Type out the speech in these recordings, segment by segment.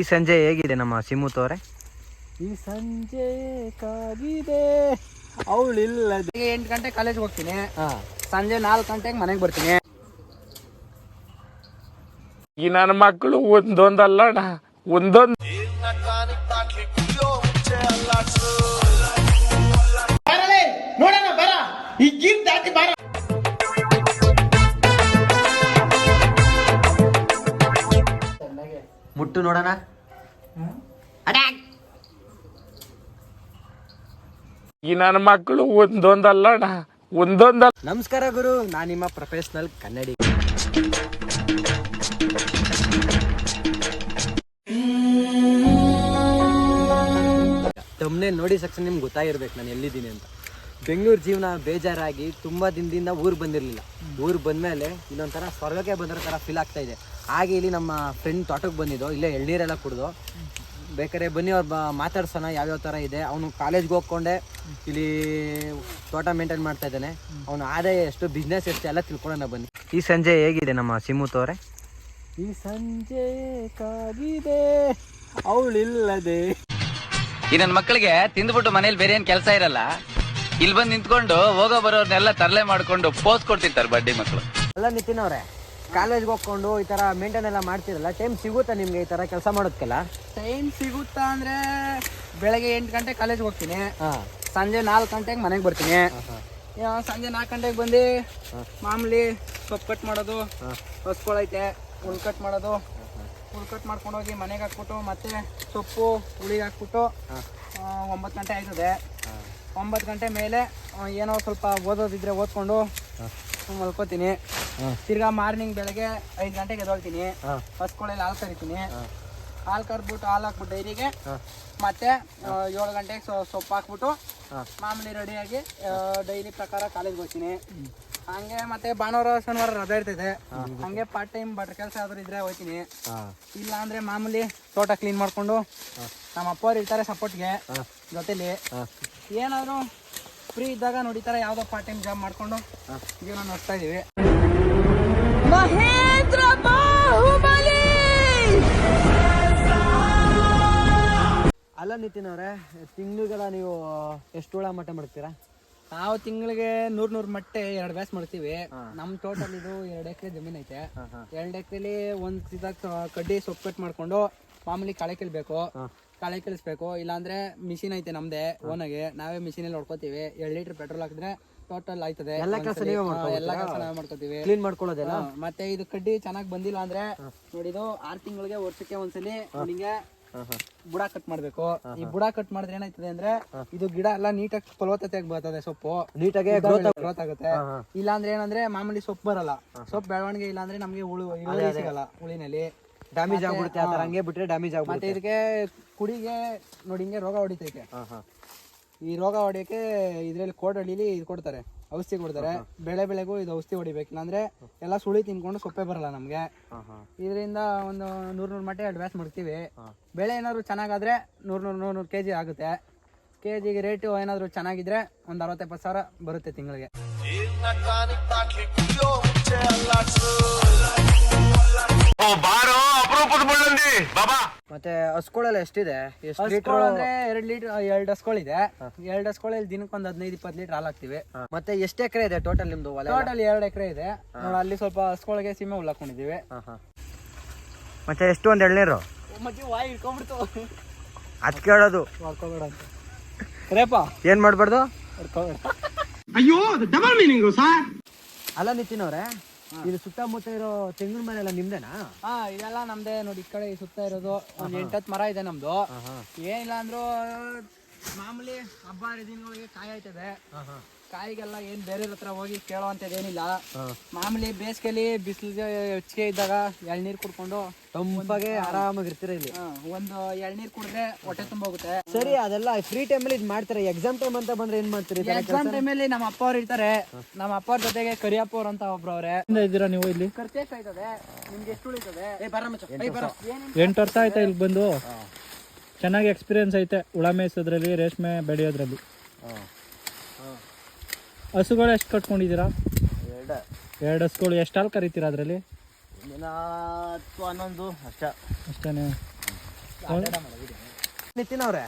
ಈ ಸಂಜೆ ಹೇಗಿದೆ ನಮ್ಮ ಸಿಮುತ್ ತೋರೆ ಈ ಸಂಜೆ ಕಾಗಿದೆ ಅವಳಿಲ್ಲ ಎಂಟು ಗಂಟೆ ಕಾಲೇಜ್ ಹೋಗ್ತೀನಿ. ಸಂಜೆ ನಾಲ್ಕು ಗಂಟೆಗೆ ಮನೆಗೆ ಬರ್ತೀನಿ. ಈ ನನ್ನ ಮಕ್ಕಳು ಒಂದೊಂದಲ್ಲ ಒಂದೊಂದು ಮುಟ್ಟು ನೋಡೋಣ ಈ ನನ್ನ ಮಕ್ಕಳು ಒಂದೊಂದಲ್ಲ ಒಂದೊಂದಲ್ಲ ನಮಸ್ಕಾರ ಗುರು ನಾನು ನಿಮ್ಮ ಪ್ರೊಫೆಷನಲ್ ಕನ್ನಡಿ. ತಮ್ಮನೆ ನೋಡಿ ಸಕ್ಷನ್ ನಿಮ್ಗೆ ಗೊತ್ತಾಗಿರ್ಬೇಕು ನಾನು ಎಲ್ಲಿದ್ದೀನಿ ಅಂತ. ಬೆಂಗಳೂರು ಜೀವನ ಬೇಜಾರಾಗಿ ತುಂಬ ದಿನದಿಂದ ಊರು ಬಂದಿರಲಿಲ್ಲ. ಊರು ಬಂದಮೇಲೆ ಇಲ್ಲೊಂಥರ ಸ್ವರ್ಗಕ್ಕೆ ಬಂದಿರೋ ಥರ ಫೀಲ್ ಆಗ್ತಾ ಇದೆ. ಹಾಗೆ ಇಲ್ಲಿ ನಮ್ಮ ಫ್ರೆಂಡ್ ತೋಟಕ್ಕೆ ಬಂದಿದ್ದು ಇಲ್ಲೇ ಎಳ್ನೀರೆಲ್ಲ ಕುಡ್ದು. ಬೇಕಾದ್ರೆ ಬನ್ನಿ ಅವ್ರು ಬ ಮಾತಾಡ್ಸೋಣ ಯಾವ್ಯಾವ ಥರ ಇದೆ. ಅವನು ಕಾಲೇಜ್ಗೆ ಹೋಗ್ಕೊಂಡೆ ಇಲ್ಲಿ ತೋಟ ಮೇಂಟೈನ್ ಮಾಡ್ತಾ ಇದ್ದಾನೆ. ಅವನು ಆದಾಯ ಎಷ್ಟು ಬಿಸ್ನೆಸ್ ಎಷ್ಟು ಎಲ್ಲ ತಿಳ್ಕೊಳ್ಳೋಣ ಬನ್ನಿ. ಈ ಸಂಜೆ ಹೇಗಿದೆ ನಮ್ಮ ಸಿಮುತ್ ಅವರೇ ಈ ಸಂಜೆ ಕಾಗಿದೆ ಅವಳಿಲ್ಲದೆ. ಈ ನನ್ನ ಮಕ್ಕಳಿಗೆ ತಿಂದ್ಬಿಟ್ಟು ಮನೇಲಿ ಬೇರೆ ಏನು ಕೆಲಸ ಇರಲ್ಲ. ಇಲ್ಲಿ ಬಂದು ನಿಂತ್ಕೊಂಡು ಹೋಗೋ ಬರೋರ್ನೆಲ್ಲ ತರಲೆ ಮಾಡ್ಕೊಂಡು ಪೋಸ್ ಕೊಡ್ತಿರ್ತಾರೆ ಬಡ್ಡಿ ಮಕ್ಕಳು ಅಲ್ಲ ನಿತಿನ್ ಅವರೇ ಕಾಲೇಜ್ಗೆ ಹೋಗ್ಕೊಂಡು ಈ ಥರ ಮೇಂಟೈನ್ ಎಲ್ಲ ಮಾಡ್ತಿರಲ್ಲ ಟೈಮ್ ಸಿಗುತ್ತಾ ನಿಮಗೆ ಈ ಥರ ಕೆಲಸ ಮಾಡೋದಕ್ಕೆಲ್ಲ ಟೈಮ್ ಸಿಗುತ್ತಾ ಅಂದ್ರೆ ಬೆಳಗ್ಗೆ ಎಂಟು ಗಂಟೆ ಕಾಲೇಜ್ಗೆ ಹೋಗ್ತೀನಿ. ಹಾಂ. ಸಂಜೆ ನಾಲ್ಕು ಗಂಟೆಗೆ ಮನೆಗೆ ಬರ್ತೀನಿ. ಸಂಜೆ ನಾಲ್ಕು ಗಂಟೆಗೆ ಬಂದು ಮಾಮೂಲಿ ಸೊಪ್ಪು ಕಟ್ ಮಾಡೋದು ಹೊಸ್ಕೊಳೈತೆ ಹುಲ್ ಕಟ್ ಮಾಡೋದು. ಹುಲ್ ಕಟ್ ಮಾಡ್ಕೊಂಡು ಹೋಗಿ ಮನೆಗೆ ಹಾಕ್ಬಿಟ್ಟು ಮತ್ತೆ ಸೊಪ್ಪು ಹುಳಿಗೆ ಹಾಕ್ಬಿಟ್ಟು ಆ, ಒಂಬತ್ತು ಗಂಟೆ ಆಯ್ತದೆ. ಒಂಬತ್ತು ಗಂಟೆ ಮೇಲೆ ಆ, ಏನೋ ಸ್ವಲ್ಪ ಓದೋದಿದ್ರೆ ಓದ್ಕೊಂಡು ಮಲ್ಕೋತೀನಿ. ತಿರ್ಗಾ ಮಾರ್ನಿಂಗ್ ಬೆಳಗ್ಗೆ ಐದು ಗಂಟೆಗೆ ಎದ್ದೊಳ್ತೀನಿ. ಹಸ್ಕೊಳ್ಳೆಲ್ಲ ಹಾಲು ಕರಿತೀನಿ. ಹಾಲು ಕರ್ದ್ಬಿಟ್ಟು ಹಾಲು ಹಾಕ್ಬಿಟ್ಟು ಡೈರಿಗೆ ಮತ್ತೆ ಏಳು ಗಂಟೆಗೆ ಸೊ ಸೊಪ್ಪು ಹಾಕ್ಬಿಟ್ಟು ಮಾಮೂಲಿ ರೆಡಿಯಾಗಿ ಡೈಲಿ ಪ್ರಕಾರ ಕಾಲೇಜ್ಗೆ ಹೋಗ್ತೀನಿ. ಹಂಗೆ ಮತ್ತೆ ಭಾನುವಾರ ಶನಿವಾರ ರಜಾ ಇರ್ತೈತೆ. ಹಂಗೆ ಪಾರ್ಟ್ ಟೈಮ್ ಬಟ್ರ್ ಕೆಲಸ ಯಾವ್ದಾರು ಇದ್ರೆ ಹೋಗ್ತೀನಿ. ಇಲ್ಲ ಅಂದ್ರೆ ಮಾಮೂಲಿ ತೋಟ ಕ್ಲೀನ್ ಮಾಡ್ಕೊಂಡು ನಮ್ಮ ಅಪ್ಪವ್ರು ಇರ್ತಾರೆ ಸಪೋರ್ಟ್ಗೆ ಜೊತೆಲಿ. ಏನಾದ್ರು ಫ್ರೀ ಇದ್ದಾಗ ನೋಡಿತಾರೆ ಯಾವುದೋ ಪಾರ್ಟ್ ಟೈಮ್ ಜಾಬ್ ಮಾಡ್ಕೊಂಡು ಜೀವನ ನಡೆಸ್ತಾ ಇದೀವಿ. ಅಲ್ಲ ನಿತಿನ್ ಅವರೇ ತಿಂಗಳಿಗೆಲ್ಲ ನೀವು ಎಷ್ಟು ಹುಳ ಮಟ್ಟ ಮಾಡ್ತೀರಾ ನಾವು ತಿಂಗಳಿಗೆ ನೂರ್ ನೂರ್ ಮಟ್ಟೆ ಎರಡು ಬ್ಯಾಸ್ ಮಾಡ್ತೀವಿ ನಮ್ ಟೋಟಲ್ ಇದು ಎರಡ್ ಎಕರೆ ಜಮೀನ್ ಐತೆ. ಎರಡ್ ಎಕರೆಲಿ ಒಂದ್ ಇದಾಗ ಕಡ್ಡಿ ಸೊಪ್ಪು ಕಟ್ ಮಾಡ್ಕೊಂಡು ಮಾಮೂಲಿ ಕಳೆ ಕೀಳ್ಬೇಕು. ಕಳೆ ಕೀಳಿಸ್ಬೇಕು. ಇಲ್ಲಾಂದ್ರೆ ಮಿಷಿನ್ ಐತೆ ನಮ್ದೆ ಓನಾಗೆ. ನಾವೇ ಮಿಷಿನಲ್ಲಿ ಹೊಡ್ಕೋತೀವಿ. ಎರಡ್ ಲೀಟರ್ ಪೆಟ್ರೋಲ್ ಹಾಕಿದ್ರೆ ಟೋಟಲ್ ಆಯ್ತದೆ. ಎಲ್ಲ ಕೆಲಸ. ನೀವೇ ಹಾ, ಮಾಡ್ಕೊಬೋದಾ? ಎಲ್ಲ ಕೆಲಸ ನಾವೇ ಮಾಡ್ಕೋತೀವಿ ಕ್ಲೀನ್ ಮಾಡ್ಕೊಳ್ಳೋದೆಲ್ಲ ಹಾ, ಮತ್ತೆ ಇದು ಕಡ್ಡಿ ಚೆನ್ನಾಗ್ ಬಂದಿಲ್ಲ ಅಂದ್ರೆ ನೋಡಿದು ಆರ್ ತಿಂಗಳಿಗೆ ವರ್ಷಕ್ಕೆ ಒಂದ್ಸಲಿ ನಿಮಗೆ ಬುಡ ಕಟ್ ಮಾಡ್ಬೇಕು. ಈ ಬುಡ ಕಟ್ ಮಾಡಿದ್ರೆ ಏನಾಯ್ತದೆ ಅಂದ್ರೆ ಇದು ಗಿಡ ಎಲ್ಲ ನೀಟಾಗಿ ಫಲವತ್ತತೆ ಬರ್ತದೆ ಸೊಪ್ಪು. ನೀಟಾಗಿ ಗ್ರೋತ್ ಆಗುತ್ತೆ. ಇಲ್ಲ ಅಂದ್ರೆ ಏನಂದ್ರೆ ಮಾಮೂಲಿ ಸೊಪ್ಪು ಬರಲ್ಲ. ಸೊಪ್ಪು ಬೆಳವಣಿಗೆ ಇಲ್ಲ ಅಂದ್ರೆ ನಮ್ಗೆ ಹುಳು ಇಳುವರಿ ಸಿಗಲ್ಲ ಹುಳಿನಲ್ಲಿ. ಡ್ಯಾಮೇಜ್ ಆಗ್ಬಿಡುತ್ತೆ ಆ ಥರ ಹಂಗೆ ಬಿಟ್ರೆ ಡ್ಯಾಮೇಜ್ ಮತ್ತೆ ಇದಕ್ಕೆ ಕುಡಿಗೆ ನೋಡಿ ಹಿಂಗೆ ರೋಗ ಹೊಡಿತೈತೆ. ಈ ರೋಗ ಹೊಡಿಯಕ್ಕೆ ಇದ್ರಲ್ಲಿ ಕೋಡಳ್ಳಿಲಿ ಇದು ಕೊಡ್ತಾರೆ ಔಷಧಿ ಕೊಡ್ತಾರೆ. ಬೆಳೆ ಬೆಳೆಗೂ ಇದು ಔಷಧಿ ಹೊಡಿಬೇಕು. ಇಲ್ಲಾಂದ್ರೆ ಎಲ್ಲ ಸುಳಿ ತಿನ್ಕೊಂಡು ಸೊಪ್ಪೆ ಬರಲ್ಲ ನಮಗೆ. ಇದರಿಂದ ಒಂದು ನೂರ್ ನೂರು ಮಟ್ಟೆ ಅಡ್ವಾನ್ಸ್ ಮಾಡ್ತೀವಿ. ಬೆಳೆ ಏನಾದ್ರು ಚೆನ್ನಾಗಾದ್ರೆ ನೂರ್ ನೂರ್ ನೂರ್ ಕೆ ಕೆಜಿ ಆಗುತ್ತೆ. ಕೆಜಿಗೆ ರೇಟು ಏನಾದ್ರು ಚೆನ್ನಾಗಿದ್ರೆ ಒಂದ್ ಅರವತ್ತೆಪ್ಪತ್ತು ಸಾವಿರ ಬರುತ್ತೆ ತಿಂಗಳಿಗೆ. ಮತ್ತೆ ಹಸ್ಗಳೆಲ್ಲ ಎಷ್ಟಿದೆ? ಎಷ್ಟು ಲೀಟರ್ ಹಸ್ಕೊಳ್ ಅಂದ್ರೆ ಎರಡ್ ಲೀಟರ್ ಇದೆ. ಹಸ್ಗಳಿದೆ ಎರಡ್ ಹಸ್ಕೊಳ್ಳಿ ದಿನಕ್ಕೆ ಒಂದ್ ಹದಿನೈದು ಇಪ್ಪತ್ತು ಲೀಟರ್ ಹಾಲು ಹಾಕ್ತಿವಿ. ಮತ್ತೆ ಎಷ್ಟು ಎಕರೆ ಇದೆ ಟೋಟಲ್ ನಿಮ್ದು ಹೊಲ ಟೋಟಲ್ ಎರಡ್ ಎಕರೆ ಇದೆ. ನೋಡು ಅಲ್ಲಿ ಸ್ವಲ್ಪ ಹಸ್ಕೊಳಗೆ ಸೀಮೆ ಹುಲ್ ಹಾಕೊಂಡಿದೀವಿ. ಮತ್ತೆ ಎಷ್ಟು ಒಂದ್ ಎಳ್ನೀರು? ವಾಯಿ ಅದ್ ಕೇಳೋದು. ಮಾಡ್ಕೋಬೇಡ ಅಂತ. ರೇಪ. ಏನ್ ಮಾಡ್ಬಾರ್ದು? ಸರ್ ಅಲ್ಲ ನಿತಿನ್ ಅವ್ರೆ ಇದು ಸುತ್ತಮುತ್ತ ಇರೋ ತೆಂಗಿನ ಮರ ಎಲ್ಲ ನಿಮ್ದೇನಾ? ಹಾ ಇದೆಲ್ಲ ನಮ್ದೇ ನೋಡಿ ಈ ಕಡೆ ಈ ಸುತ್ತ ಇರೋದು. ಒಂದ್ ಎಂಟತ್ತು ಮರ ಇದೆ ನಮ್ದು. ಏನಿಲ್ಲ ಅಂದ್ರೂ ಮಾಮೂಲಿ ಹಬ್ಬ ಹರಿದಿನಗಳಿಗೆ ಕಾಯಿ ಆಯ್ತದೆ ಕಾಯಿಗೆಲ್ಲ ಏನ್ ಬೇರೆ ಹತ್ರ ಹೋಗಿ ಕೇಳುವಂತದೇನಿಲ್ಲ ಏನಿಲ್ಲ. ಮಾಮೂಲಿ ಬೇಸಿಗೆಲಿ ಬಿಸಿಲಿಗೆ ಹೆಚ್ಚಿಗೆ ಇದ್ದಾಗ ಎಳ್ನೀರ್ ಕುಡ್ಕೊಂಡು ತಂಪಾಗೆ ಆರಾಮಾಗಿರ್ತೀರ ಇಲ್ಲಿ? ಒಂದು ಎಳ್ನೀರ್ ಕುಡಿದ್ರೆ ಹೊಟ್ಟೆ ತುಂಬ ಹೋಗುತ್ತೆ. ಸರಿ ಅದೆಲ್ಲ ಫ್ರೀ ಟೈಮಲ್ಲಿ ಇದು ಮಾಡ್ತಾರೆ? ಎಕ್ಸಾಮ್ ಟೈಮ್ ಅಂತ ಬಂದ್ರೆ ಏನ್ ಮಾಡ್ತೀರಿ ಎಕ್ಸಾಮ್ ಟೈಮಲ್ಲಿ ನಮ್ಮ ಅಪ್ಪ ಅವ್ರು ಇರ್ತಾರೆ. ನಮ್ಮ ಅಪ್ಪ ಅವ್ರ ಜೊತೆಗೆ ಕರಿಯಪ್ಪ ಅವ್ರ ಅಂತ ಒಬ್ರು ಅವ್ರೆ. ಇದ್ದೀರಾ ನೀವು ಇಲ್ಲಿ? ನಿಮ್ಗೆ ಎಷ್ಟು ಉಳಿತದೆ? ಎಂಟು ವರ್ಷ. ಆಯ್ತಾ ಇಲ್ಲಿ ಬಂದು? ಚೆನ್ನಾಗಿ ಎಕ್ಸ್ಪೀರಿಯನ್ಸ್ ಐತೆ. ಹುಳ ಮೇಯಿಸೋದ್ರಲ್ಲಿ ರೇಷ್ಮೆ ಬೆಳೆಯೋದ್ರಲ್ಲಿ. ಹಸುಗಳು ಎಷ್ಟು ಕಟ್ಕೊಂಡಿದ್ದೀರಾ? ಎರಡು. ಹಸುಗಳು. ಎಷ್ಟು ಹಾಲು ಕರಿತೀರಾ ಅದರಲ್ಲಿ? ಹನ್ನೊಂದು ಅಷ್ಟ. ಅಷ್ಟೇ ನಿತಿನ್ ಅವ್ರೆ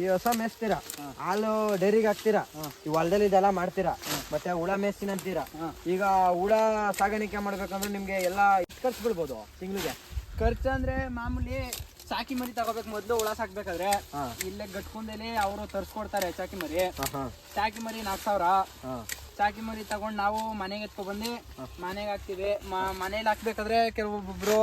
ಈ ಹೊಸ ಮೇಯಿಸ್ತೀರಾ ಹಾಲು ಡೈರಿಗೆ ಹಾಕ್ತೀರಾ? ಈ ಹೊಲದಲ್ಲಿ ಇದೆಲ್ಲ ಮಾಡ್ತೀರಾ? ಮತ್ತೆ ಹುಳ ಮೇಸ್ತೀನಿ ಅಂತೀರಾ? ಈಗ ಹುಳ ಸಾಗಾಣಿಕೆ ಮಾಡ್ಬೇಕಂದ್ರೆ ನಿಮ್ಗೆ ಎಲ್ಲ ಎಷ್ಟು ಖರ್ಚು ಬಿಡ್ಬೋದು ತಿಂಗಳಿಗೆ? ಖರ್ಚು ಅಂದ್ರೆ ಮಾಮೂಲಿ ಚಾಕಿ ಮರಿ ತಗೋಬೇಕು ಮೊದ್ಲು ಹುಳ ಸಾಕ್ಬೇಕಾದ್ರೆ ಇಲ್ಲೇ ಗಟ್ಕೊಂಡೇಲಿ ಅವರು ತರ್ಸ್ಕೊಡ್ತಾರೆ ಚಾಕಿ ಮರಿ. ಚಾಕಿ ಮರಿ ನಾಲ್ಕು ಸಾವಿರ. ಚಾಕಿ ಮರಿ ತಗೊಂಡ್ ನಾವು ಮನೆಗೆ ಎತ್ಕೊ ಬಂದು ಮನೆಗೆ ಹಾಕ್ತಿವಿ. ಮನೇಲಿ ಹಾಕ್ಬೇಕಾದ್ರೆ ಕೆಲವೊಬ್ಬೊಬ್ರು